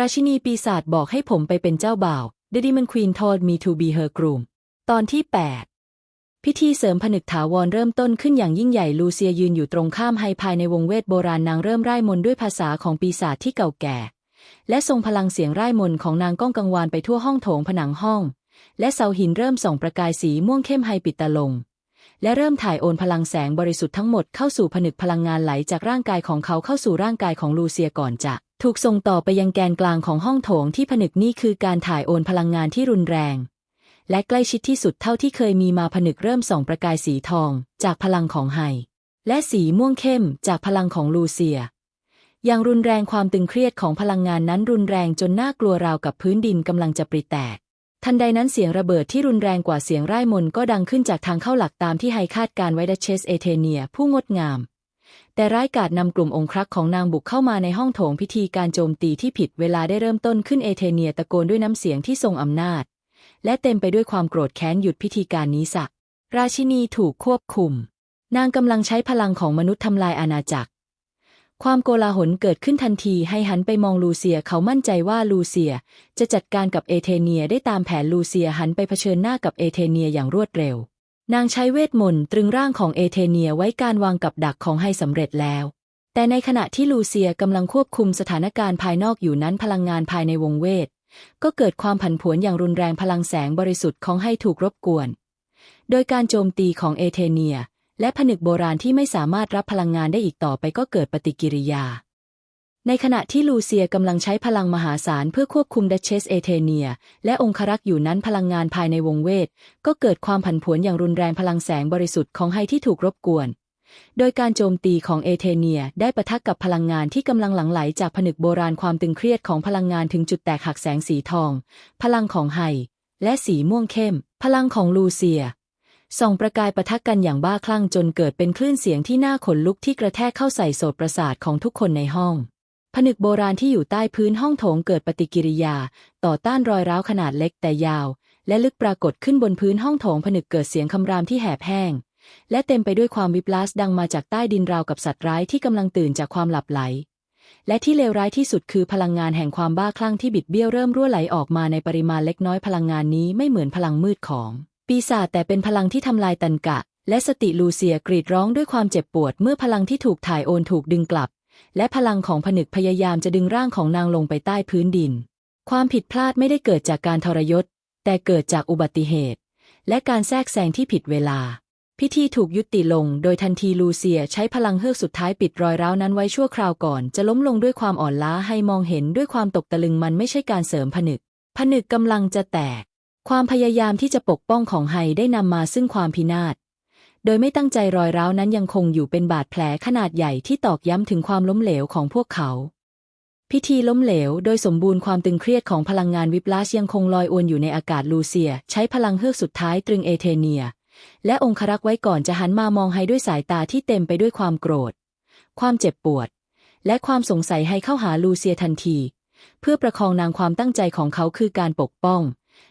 ราชินีปีศาจบอกให้ผมไปเป็นเจ้าบ่าว The Demon Queen told me to be her groom ตอนที่ 8 พิธีเสริมผนึกถาวรเริ่มต้นขึ้นอย่างยิ่งใหญ่ลูเซียยืนอยู่ตรงข้ามไฮภายในวงเวทโบราณนางเริ่มร่ายมนด้วยภาษาของปีศาจที่เก่าแก่ และทรงพลังเสียงร่ายมนของนางก้องกังวานไปทั่วห้องโถงผนังห้อง และเสาหินเริ่มส่องประกายสีม่วงเข้มไฮปิดตาลง และเริ่มถ่ายโอนพลังแสงบริสุทธิ์ทั้งหมดเข้าสู่ผนึกพลังงานไหลจากร่างกายของเขาเข้าสู่ร่างกายของลูเซียก่อนจะ ถูกส่งต่อไปยังแกนกลางของห้องโถงที่ผนึกนี่คือการถ่ายโอนพลังงานที่รุนแรง และใกล้ชิดที่สุดเท่าที่เคยมีมาผนึกเริ่มส่องประกายสีทอง จากพลังของไฮและสีม่วงเข้มจากพลังของลูเซีย อย่างรุนแรงความตึงเครียดของพลังงานนั้นรุนแรงจนน่ากลัวราวกับพื้นดินกำลังจะปริแตก ทันใดนั้นเสียงระเบิดที่รุนแรงกว่าเสียงร่ายมนก็ดังขึ้นจากทางเข้าหลักตามที่ไฮคาดการไว้ดัชเชสเอเทเนีย ผู้งดงาม แต่ร้ายกาจนำกลุ่มองครักษ์ของนางบุกเข้ามาในห้องโถงพิธีการโจมตีที่ผิดเวลาได้เริ่มต้นขึ้นเอเทเนียตะโกนด้วยน้ำเสียงที่ทรงอำนาจ และเต็มไปด้วยความโกรธแค้นหยุดพิธีการนี้สัก ราชินีถูกควบคุม นางกำลังใช้พลังของมนุษย์ทำลายอาณาจักร ความโกลาหลเกิดขึ้นทันทีให้หันไปมองลูเซียเขามั่นใจว่าลูเซียจะจัดการกับเอเธเนียได้ตามแผนลูเซียหันไปเผชิญหน้ากับเอเธเนียอย่างรวดเร็ว นางใช้เวทมนต์ตรึงร่างของเอเธเนียไว้การวางกับดักของให้สำเร็จแล้ว แต่ในขณะที่ลูเซียกำลังควบคุมสถานการณ์ภายนอกอยู่นั้นพลังงานภายในวงเวท ก็เกิดความผันผวนอย่างรุนแรงพลังแสงบริสุทธิ์ของให้ถูกรบกวน โดยการโจมตีของเอเธเนีย และผนึกโบราณที่ไม่สามารถรับพลังงานได้อีกต่อไปก็เกิดปฏิกิริยา ในขณะที่ลูเซียกำลังใช้พลังมหาศาลเพื่อควบคุมดัชเชสเอเธเนีย และองครักษ์อยู่นั้นพลังงานภายในวงเวท ก็เกิดความผันผวนอย่างรุนแรงพลังแสงบริสุทธิ์ของไฮที่ถูกรบกวน โดยการโจมตีของเอเธเนียได้ปะทะกับพลังงานที่กำลังหลั่งไหลจากผนึกโบราณความตึงเครียดของพลังงานถึงจุดแตกหักแสงสีทอง พลังของไฮและสีม่วงเข้ม พลังของลูเซียส่องประกายปะทะกันอย่างบ้าคลั่งจนเกิดเป็นคลื่นเสียงที่น่าขนลุกที่กระแทกเข้าใส่โสตประสาทของทุกคนในห้อง ผนึกโบราณที่อยู่ใต้พื้นห้องโถงเกิดปฏิกิริยา ต่อต้านรอยร้าวขนาดเล็กแต่ยาว และลึกปรากฏขึ้นบนพื้นห้องโถงผนึกเกิดเสียงคำรามที่แหบแห้ง และเต็มไปด้วยความวิปลาสดังมาจากใต้ดินราวกับสัตว์ร้ายที่กำลังตื่นจากความหลับไหล และที่เลวร้ายที่สุดคือพลังงานแห่งความบ้าคลั่งที่บิดเบี้ยวเริ่มรั่วไหลออกมาในปริมาณเล็กน้อยพลังงานนี้ไม่เหมือนพลังมืดของ ปีศาจแต่เป็นพลังที่ทำลายตันกะ และสติลูเซียกรีดร้องด้วยความเจ็บปวดเมื่อพลังที่ถูกถ่ายโอนถูกดึงกลับ และพลังของผนึกพยายามจะดึงร่างของนางลงไปใต้พื้นดิน ความผิดพลาดไม่ได้เกิดจากการทรยศ แต่เกิดจากอุบัติเหตุ และการแทรกแซงที่ผิดเวลา พิธีถูกยุติลง โดยทันทีลูเซียใช้พลังเฮือกสุดท้ายปิดรอยร้าวนั้นไว้ชั่วคราวก่อน จะล้มลงด้วยความอ่อนล้าให้มองเห็นด้วยความตกตะลึงมันไม่ใช่การเสริมผนึก ผนึกกำลังจะแตก ความพยายามที่จะปกป้องของไฮได้นำมาซึ่งความพินาศ โดยไม่ตั้งใจรอยร้าวนั้นยังคงอยู่เป็นบาดแผลขนาดใหญ่ที่ตอกย้ำถึงความล้มเหลวของพวกเขา พิธีล้มเหลว โดยสมบูรณ์ความตึงเครียดของพลังงานวิปลาสยังคงลอยอวนอยู่ในอากาศลูเซีย ใช้พลังเฮือกสุดท้ายตรึงเอเธเนีย และองครักษ์ไว้ก่อนจะหันมามองไฮด้วยสายตาที่เต็มไปด้วยความโกรธ ความเจ็บปวด และความสงสัยให้เข้าหาลูเซียทันที เพื่อประคองนางความตั้งใจของเขาคือการปกป้อง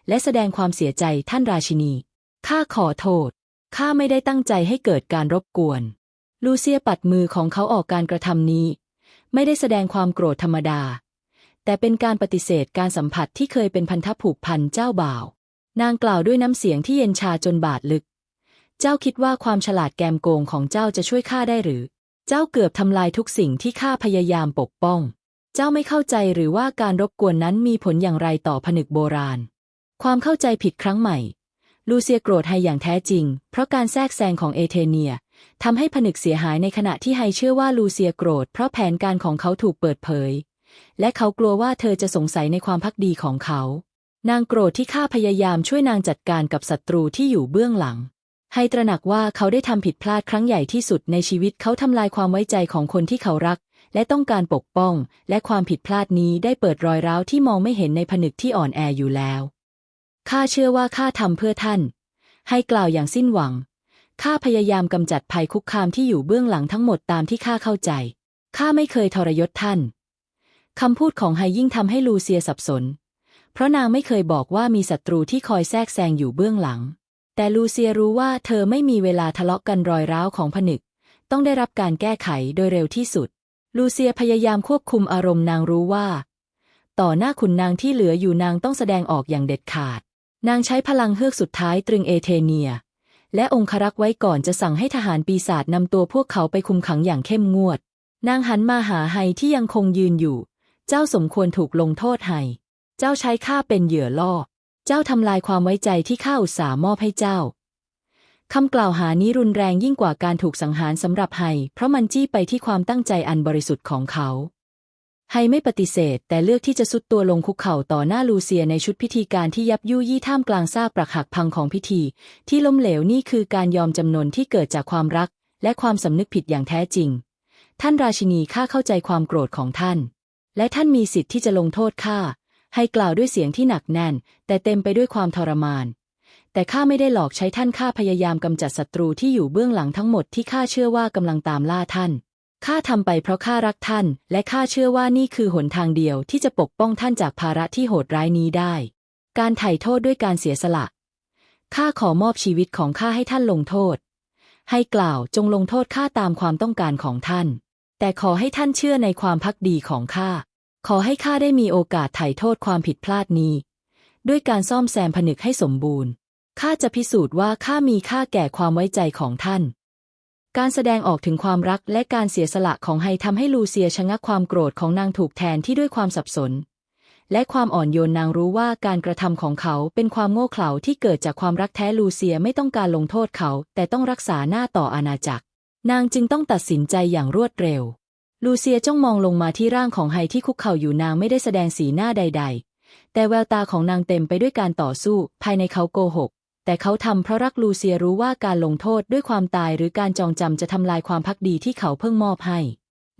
และแสดงความเสียใจท่านราชินีข้าขอโทษ ข้าไม่ได้ตั้งใจให้เกิดการรบกวน ลูเซียปัดมือของเขาออกการกระทำนี้ ไม่ได้แสดงความโกรธธรรมดา แต่เป็นการปฏิเสธการสัมผัสที่เคยเป็นพันธผูกพันเจ้าบ่าว นางกล่าวด้วยน้ำเสียงที่เย็นชาจนบาดลึก เจ้าคิดว่าความฉลาดแกมโกงของเจ้าจะช่วยข้าได้หรือ เจ้าเกือบทำลายทุกสิ่งที่ข้าพยายามปกป้อง เจ้าไม่เข้าใจหรือว่าการรบกวนนั้นมีผลอย่างไรต่อผนึกโบราณ ความเข้าใจผิดครั้งใหม่ ลูเซียโกรธไฮอย่างแท้จริง เพราะการแทรกแซงของเอเธเนียทำให้ผนึกเสียหายในขณะที่ไฮเชื่อว่าลูเซียโกรธ เพราะแผนการของเขาถูกเปิดเผย และเขากลัวว่าเธอจะสงสัยในความพักดีของเขา นางโกรธที่ข้าพยายามช่วยนางจัดการกับศัตรูที่อยู่เบื้องหลังให้ตระหนักว่าเขาได้ทำผิดพลาดครั้งใหญ่ที่สุดในชีวิตเขาทำลายความไว้ใจของคนที่เขารัก และต้องการปกป้อง และความผิดพลาดนี้ได้เปิดรอยร้าวที่มองไม่เห็นในผนึกที่อ่อนแออยู่แล้ว ข้าเชื่อว่าข้าทำเพื่อท่าน ให้กล่าวอย่างสิ้นหวัง ข้าพยายามกำจัดภัยคุกคามที่อยู่เบื้องหลังทั้งหมดตามที่ข้าเข้าใจ ข้าไม่เคยทรยศท่าน คำพูดของไฮยิ่งทำให้ลูเซียสับสน เพราะนางไม่เคยบอกว่ามีศัตรูที่คอยแทรกแซงอยู่เบื้องหลัง แต่ลูเซียรู้ว่าเธอไม่มีเวลาทะเลาะกันรอยร้าวของผนึก ต้องได้รับการแก้ไขโดยเร็วที่สุด ลูเซียพยายามควบคุมอารมณ์นางรู้ว่า ต่อหน้าขุนนางที่เหลืออยู่นางต้องแสดงออกอย่างเด็ดขาด นางใช้พลังเฮือกสุดท้ายตรึงเอเธเนีย และองครักษ์ไว้ก่อนจะสั่งให้ทหารปีศาจนำตัวพวกเขาไปคุมขังอย่างเข้มงวด นางหันมาหาไฮที่ยังคงยืนอยู่ เจ้าสมควรถูกลงโทษไฮ เจ้าใช้ข้าเป็นเหยื่อล่อ เจ้าทำลายความไว้ใจที่ข้าอุตส่าห์มอบให้เจ้าคำกล่าวหานี้รุนแรงยิ่งกว่าการถูกสังหารสำหรับไฮ เพราะมันจี้ไปที่ความตั้งใจอันบริสุทธิ์ของเขา ไฮไม่ปฏิเสธ แต่เลือกที่จะสุดตัวลงคุกเข่าต่อหน้าลูเซียในชุดพิธีการที่ยับยุยี่ท่ามกลางซากปรักหักพังของพิธี ที่ล้มเหลวนี่คือการยอมจำนนที่เกิดจากความรัก และความสำนึกผิดอย่างแท้จริง ท่านราชินีข้าเข้าใจความโกรธของท่าน และท่านมีสิทธิ์ที่จะลงโทษข้าให้กล่าวด้วยเสียงที่หนักแน่น แต่เต็มไปด้วยความทรมาน แต่ข้าไม่ได้หลอกใช้ท่านข้าพยายามกำจัดศัตรูที่อยู่เบื้องหลังทั้งหมดที่ข้าเชื่อว่ากำลังตามล่าท่าน ข้าทำไปเพราะข้ารักท่าน และข้าเชื่อว่านี่คือหนทางเดียวที่จะปกป้องท่านจากภาระที่โหดร้ายนี้ได้ การไถ่โทษด้วยการเสียสละ ข้าขอมอบชีวิตของข้าให้ท่านลงโทษ ให้กล่าวจงลงโทษข้าตามความต้องการของท่าน แต่ขอให้ท่านเชื่อในความพักดีของข้า ขอให้ข้าได้มีโอกาสไถ่โทษความผิดพลาดนี้ ด้วยการซ่อมแซมผนึกให้สมบูรณ์ ข้าจะพิสูจน์ว่าข้ามีค่าแก่ความไว้ใจของท่าน การแสดงออกถึงความรักและการเสียสละของไฮทำให้ลูเซียชะงักความโกรธของนางถูกแทนที่ด้วยความสับสน และความอ่อนโยนนางรู้ว่าการกระทำของเขาเป็นความโง่เขลาที่เกิดจากความรักแท้ลูเซียไม่ต้องการลงโทษเขา แต่ต้องรักษาหน้าต่ออาณาจักร นางจึงต้องตัดสินใจอย่างรวดเร็ว ลูเซียจ้องมองลงมาที่ร่างของไฮที่คุกเข่าอยู่นางไม่ได้แสดงสีหน้าใด ๆ แต่แววตาของนางเต็มไปด้วยการต่อสู้ ภายในเขาโกหก แต่เขาทำเพราะรักลูเซียรู้ว่าการลงโทษด้วยความตายหรือการจองจำจะทำลายความพักดีที่เขาเพิ่งมอบให้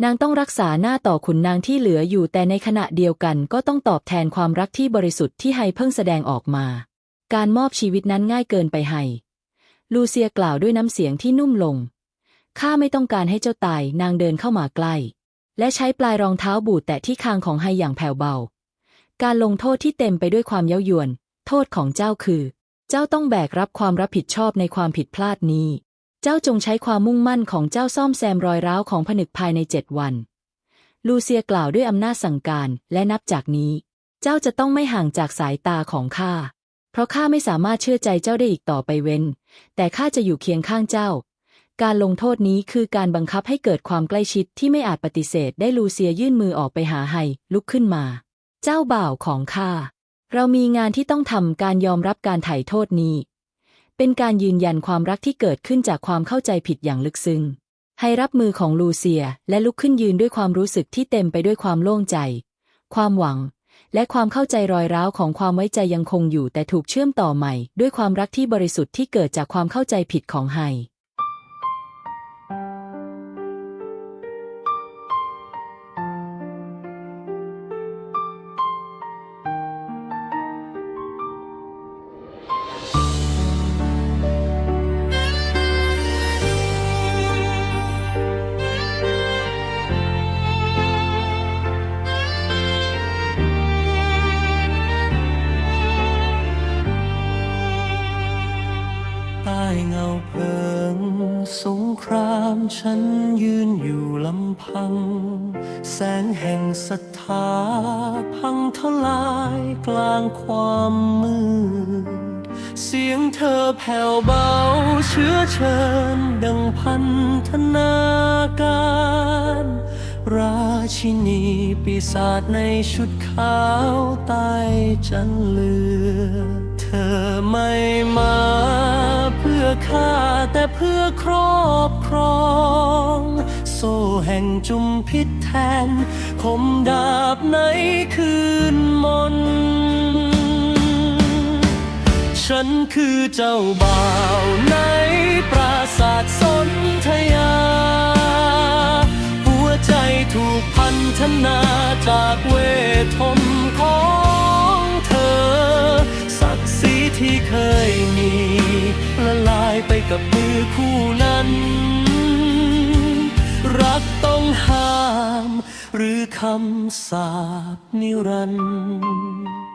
นางต้องรักษาหน้าต่อขุนนางที่เหลืออยู่ แต่ในขณะเดียวกันก็ต้องตอบแทนความรักที่บริสุทธิ์ที่ไฮเพิ่งแสดงออกมา การมอบชีวิตนั้นง่ายเกินไปไฮลูเซียกล่าวด้วยน้ำเสียงที่นุ่มลง ข้าไม่ต้องการให้เจ้าตาย นางเดินเข้ามาใกล้ และใช้ปลายรองเท้าบูดแตะที่คางของไฮอย่างแผ่วเบา การลงโทษที่เต็มไปด้วยความเย้ายวน โทษของเจ้าคือ เจ้าต้องแบกรับความรับผิดชอบในความผิดพลาดนี้ เจ้าจงใช้ความมุ่งมั่นของเจ้าซ่อมแซมรอยร้าวของผนึกภายในเจ็ดวัน ลูเซียกล่าวด้วยอำนาจสั่งการ และนับจากนี้ เจ้าจะต้องไม่ห่างจากสายตาของข้า เพราะข้าไม่สามารถเชื่อใจเจ้าได้อีกต่อไปเว้น แต่ข้าจะอยู่เคียงข้างเจ้า การลงโทษนี้คือการบังคับให้เกิดความใกล้ชิดที่ไม่อาจปฏิเสธได้ลูเซียยื่นมือออกไปหาไฮลุกขึ้นมา เจ้าบ่าวของข้า เรามีงานที่ต้องทำการยอมรับการไถ่โทษนี้ เป็นการยืนยันความรักที่เกิดขึ้นจากความเข้าใจผิดอย่างลึกซึ้งให้รับมือของลูเซียและลุกขึ้นยืนด้วยความรู้สึกที่เต็มไปด้วยความโล่งใจ ความหวัง และความเข้าใจรอยร้าวของความไว้ใจยังคงอยู่แต่ถูกเชื่อมต่อใหม่ ด้วยความรักที่บริสุทธิ์ที่เกิดจากความเข้าใจผิดของไฮ ฉันยืนอยู่ลำพัง แสงแห่งศรัทธาพังทลายกลางความมืด เสียงเธอแผ่วเบาเชื้อเชิญดังพันธนาการ ราชินีปีศาจในชุดขาวใต้จันเลือ เธอไม่มาเพื่อข้าแต่เพื่อครอบ รอง โซ่แห่งจุมพิษแทน คมดาบในคืนมน ฉันคือเจ้าบ่าวในปราสาทสนธยา หัวใจถูกพันธนาจากเวทมของเธอ ศักดิ์ศรีที่เคยมีละลายไปกับมือคู่นั้น ห้าม หรือคำสาปนิรันดร์